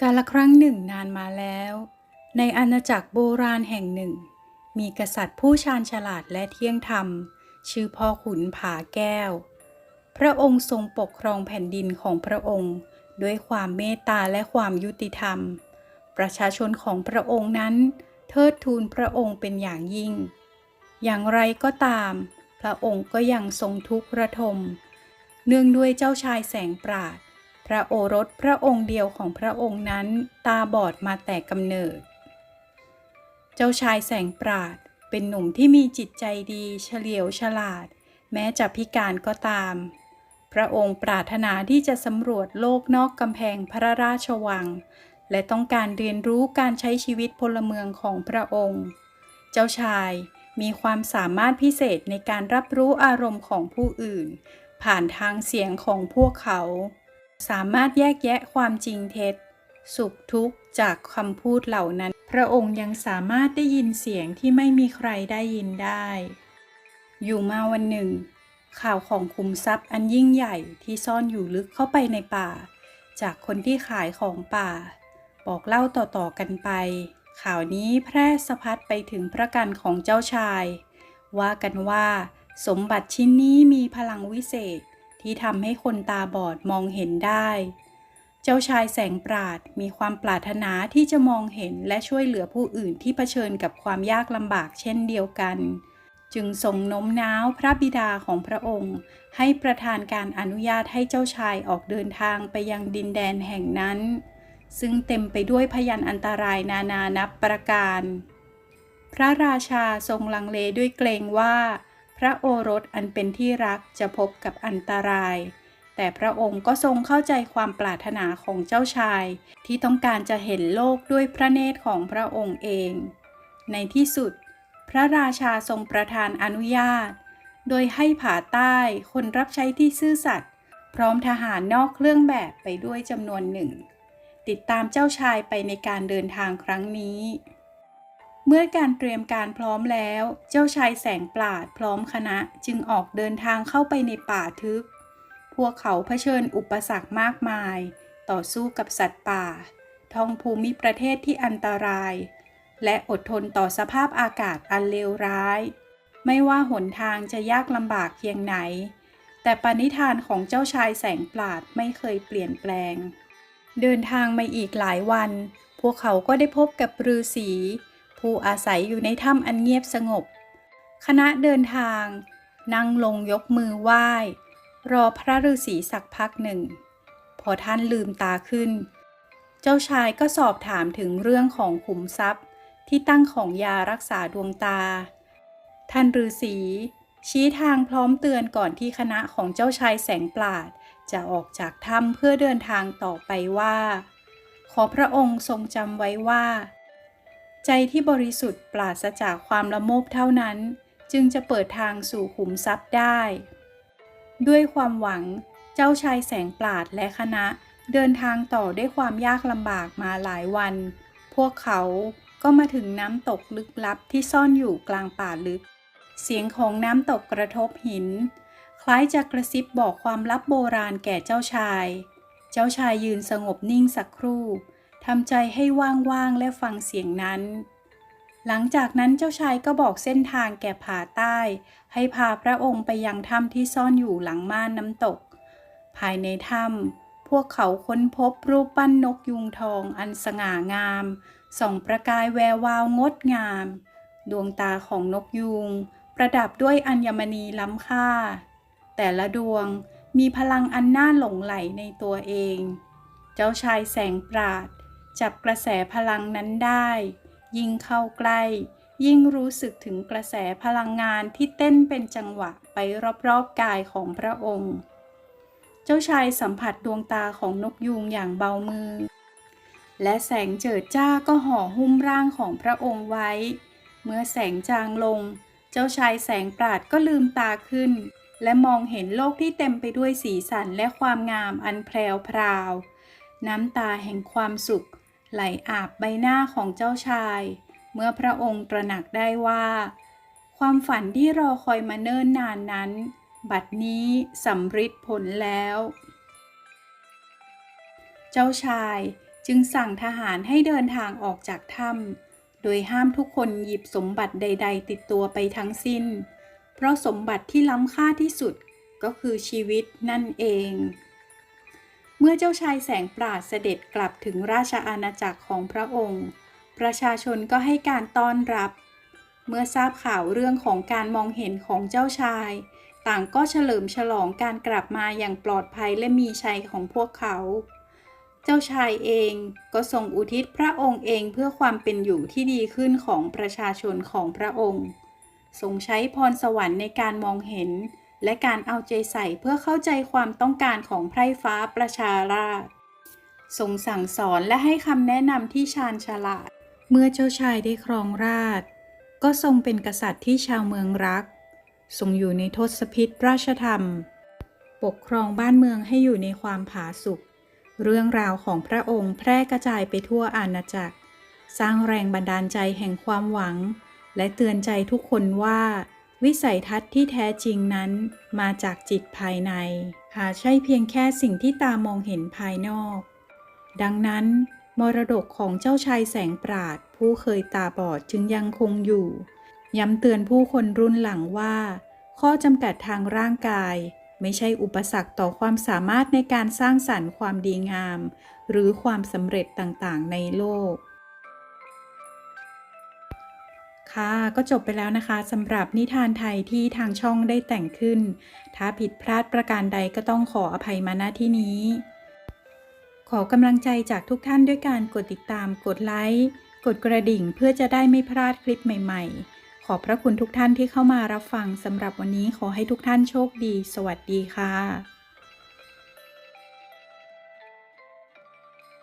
กาลครั้งหนึ่งนานมาแล้ว ในอาณาจักรโบราณแห่งหนึ่ง มีกษัตริย์ผู้ชาญฉลาดและเที่ยงธรรม ชื่อพ่อขุนผาแก้ว พระองค์ทรงปกครองแผ่นดินของพระองค์ ด้วยความเมตตาและความยุติธรรม ประชาชนของพระองค์นั้น เทิดทูนพระองค์เป็นอย่างยิ่ง อย่างไรก็ตาม พระองค์ก็ยังทรงทุกข์ระทม เนื่องด้วยเจ้าชายแสงปราด ระโอรสพระองค์เดียวของพระองค์นั้น ตาบอดมาแต่กำเนิด เจ้าชายแสงปราดเป็นหนุ่มที่มีจิตใจดีเฉลียวฉลาด แม้จะพิการก็ตาม พระองค์ปรารถนาที่จะสำรวจโลกนอกกำแพงพระราชวัง และต้องการเรียนรู้การใช้ชีวิตพลเมืองของพระองค์ เจ้าชายมีความสามารถพิเศษในการรับรู้อารมณ์ของผู้อื่น ผ่านทางเสียงของพวกเขา สามารถแยกแยะความจริงเท็จ สุขทุกข์จากคำพูดเหล่านั้น พระองค์ยังสามารถได้ยินเสียงที่ไม่มีใครได้ยินได้ อยู่มาวันหนึ่ง ข่าวของคุมทรัพย์อันยิ่งใหญ่ที่ซ่อนอยู่ลึกเข้าไปในป่า จากคนที่ขายของป่า บอกเล่าต่อๆกันไป ข่าวนี้แพร่สะพัดไปถึงพระกันของเจ้าชาย ว่ากันว่า สมบัติชิ้นนี้มีพลังวิเศษ ที่ทำให้คนตาบอดมองเห็นได้ เจ้าชายแสงปราดมีความปรารถนาที่จะมองเห็นและช่วยเหลือผู้อื่นที่เผชิญกับความยากลำบากเช่นเดียวกัน จึงทรงโน้มน้าวพระบิดาของพระองค์ ให้ประทานการอนุญาตให้เจ้าชายออกเดินทางไปยังดินแดนแห่งนั้น ซึ่งเต็มไปด้วยพยันอันตรายนานานับประการ พระราชาทรงลังเลด้วยเกรงว่า พระโอรสอันเป็นที่รักจะพบกับอันตราย แต่พระองค์ก็ทรงเข้าใจความปรารถนาของเจ้าชาย ที่ต้องการจะเห็นโลกด้วยพระเนตรของพระองค์เอง ในที่สุด พระราชาทรงประทานอนุญาต โดยให้ผาใต้คนรับใช้ที่ซื่อสัตย์พร้อมทหารนอกเครื่องแบบไปด้วยจำนวนหนึ่ง ติดตามเจ้าชายไปในการเดินทางครั้งนี้ เมื่อการเตรียมการพร้อมแล้ว เจ้าชายแสงปราดพร้อมคณะจึงออกเดินทางเข้าไปในป่าทึบ พวกเขาเผชิญอุปสรรคมากมาย ต่อสู้กับสัตว์ป่า ท่องภูมิประเทศที่อันตราย และอดทนต่อสภาพอากาศอันเลวร้าย ไม่ว่าหนทางจะยากลำบากเพียงไหน แต่ปณิธานของเจ้าชายแสงปราดไม่เคยเปลี่ยนแปลง เดินทางมาอีกหลายวัน พวกเขาก็ได้พบกับฤาษี ผู้อาศัยอยู่ในถ้ำอันเงียบสงบ คณะเดินทาง นั่งลงยกมือไหว้ รอพระฤาษีสักพักหนึ่ง พอท่านลืมตาขึ้น เจ้าชายก็สอบถามถึงเรื่องของขุมทรัพย์ที่ตั้งของยารักษาดวงตา ท่านฤาษีชี้ทางพร้อมเตือนก่อนที่คณะของเจ้าชายแสงปราด จะออกจากถ้ำเพื่อเดินทางต่อไปว่า ขอพระองค์ทรงจำไว้ว่า ใจที่บริสุทธิ์ปราศจากความละโมบเท่านั้น จึงจะเปิดทางสู่ขุมทรัพย์ได้ ด้วยความหวังเจ้าชายแสงปราดและคณะ เดินทางต่อด้วยความยากลำบากมาหลายวัน พวกเขาก็มาถึงน้ำตกลึกลับที่ซ่อนอยู่กลางป่าลึก เสียงของน้ำตกกระทบหิน คล้ายจะกระซิบบอกความลับโบราณแก่เจ้าชาย เจ้าชายยืนสงบนิ่งสักครู่ ทำใจให้ว่างๆและฟังเสียงนั้น หลังจากนั้นเจ้าชายก็บอกเส้นทางแก่ผาใต้ ให้พาพระองค์ไปยังถ้ำที่ซ่อนอยู่หลังม่านน้ำตก ภายในถ้ำพวกเขาค้นพบรูปปั้นนกยุงทองอันสง่างาม ส่องประกายแวววาวงดงาม ดวงตาของนกยูงประดับด้วยอัญมณีล้ำค่า แต่ละดวงมีพลังอันน่าหลงไหลในตัวเอง เจ้าชายแสงปราด จับกระแสพลังนั้นได้ ยิ่งเข้าใกล้ ยิ่งรู้สึกถึงกระแสพลังงานที่เต้นเป็นจังหวะไปรอบๆกายของพระองค์ เจ้าชายสัมผัสดวงตาของนกยูงอย่างเบามือ และแสงเจิดจ้าก็ห่อหุ้มร่างของพระองค์ไว้ เมื่อแสงจางลง เจ้าชายแสงปราดก็ลืมตาขึ้น และมองเห็นโลกที่เต็มไปด้วยสีสันและความงามอันแพรวพราวน้ำตาแห่งความสุข ไหลอาบใบหน้าของเจ้าชาย เมื่อพระองค์ตระหนักได้ว่า ความฝันที่รอคอยมาเนิ่นนานนั้น บัดนี้สำฤทธิ์ผลแล้ว เจ้าชายจึงจึงสั่งทหารให้เดินทางออกจากถ้ำโดยห้ามทุกคนหยิบสมบัติใด ๆ ติดตัวไปทั้งสิ้น เพราะสมบัติที่ล้ำค่าที่สุดก็คือชีวิตนั่นเอง เมื่อเจ้าชายแสงปราดเสด็จกลับถึงราชอาณาจักรของพระองค์ ประชาชนก็ให้การต้อนรับ เมื่อทราบข่าวเรื่องของการมองเห็นของเจ้าชาย ต่างก็เฉลิมฉลองการกลับมาอย่างปลอดภัยและมีชัยของพวกเขา เจ้าชายเองก็ทรงอุทิศพระองค์เองเพื่อความเป็นอยู่ที่ดีขึ้นของประชาชนของพระองค์ทรงใช้พรสวรรค์ในการมองเห็น และการเอาใจใส่เพื่อเข้าใจความต้องการของไพร่ฟ้าประชาราษฎร์ทรงสั่งสอนและให้คำแนะนำที่ชาญฉลาด เมื่อเจ้าชายได้ครองราช ก็ทรงเป็นกษัตริย์ที่ชาวเมืองรัก ทรงอยู่ในทศพิธราชธรรม ปกครองบ้านเมืองให้อยู่ในความผาสุกเรื่องราวของพระองค์แพร่กระจายไปทั่วอาณาจักร สร้างแรงบันดาลใจแห่งความหวัง และเตือนใจทุกคนว่า วิสัยทัศน์ที่แท้จริงนั้นมาจากจิตภายใน หาใช่เพียงแค่สิ่งที่ตามองเห็นภายนอก ดังนั้น มรดกของเจ้าชายแสงปราด ผู้เคยตาบอดจึงยังคงอยู่ ย้ำเตือนผู้คนรุ่นหลังว่า ข้อจำกัดทางร่างกาย ไม่ใช่อุปสรรคต่อความสามารถในการสร้างสรรค์ความดีงาม หรือความสำเร็จต่างๆ ในโลก ค่ะก็จบไปแล้วนะคะสำหรับนิทานไทยที่ทางช่องได้แต่งขึ้น ถ้าผิดพลาดประการใดก็ต้องขออภัยมาณที่นี้ ขอกำลังใจจากทุกท่านด้วยการกดติดตาม กดไลค์ กดกระดิ่งเพื่อจะได้ไม่พลาดคลิปใหม่ ๆ ขอบพระคุณทุกท่านที่เข้ามารับฟังสำหรับวันนี้ขอให้ทุกท่านโชคดี สวัสดีค่ะ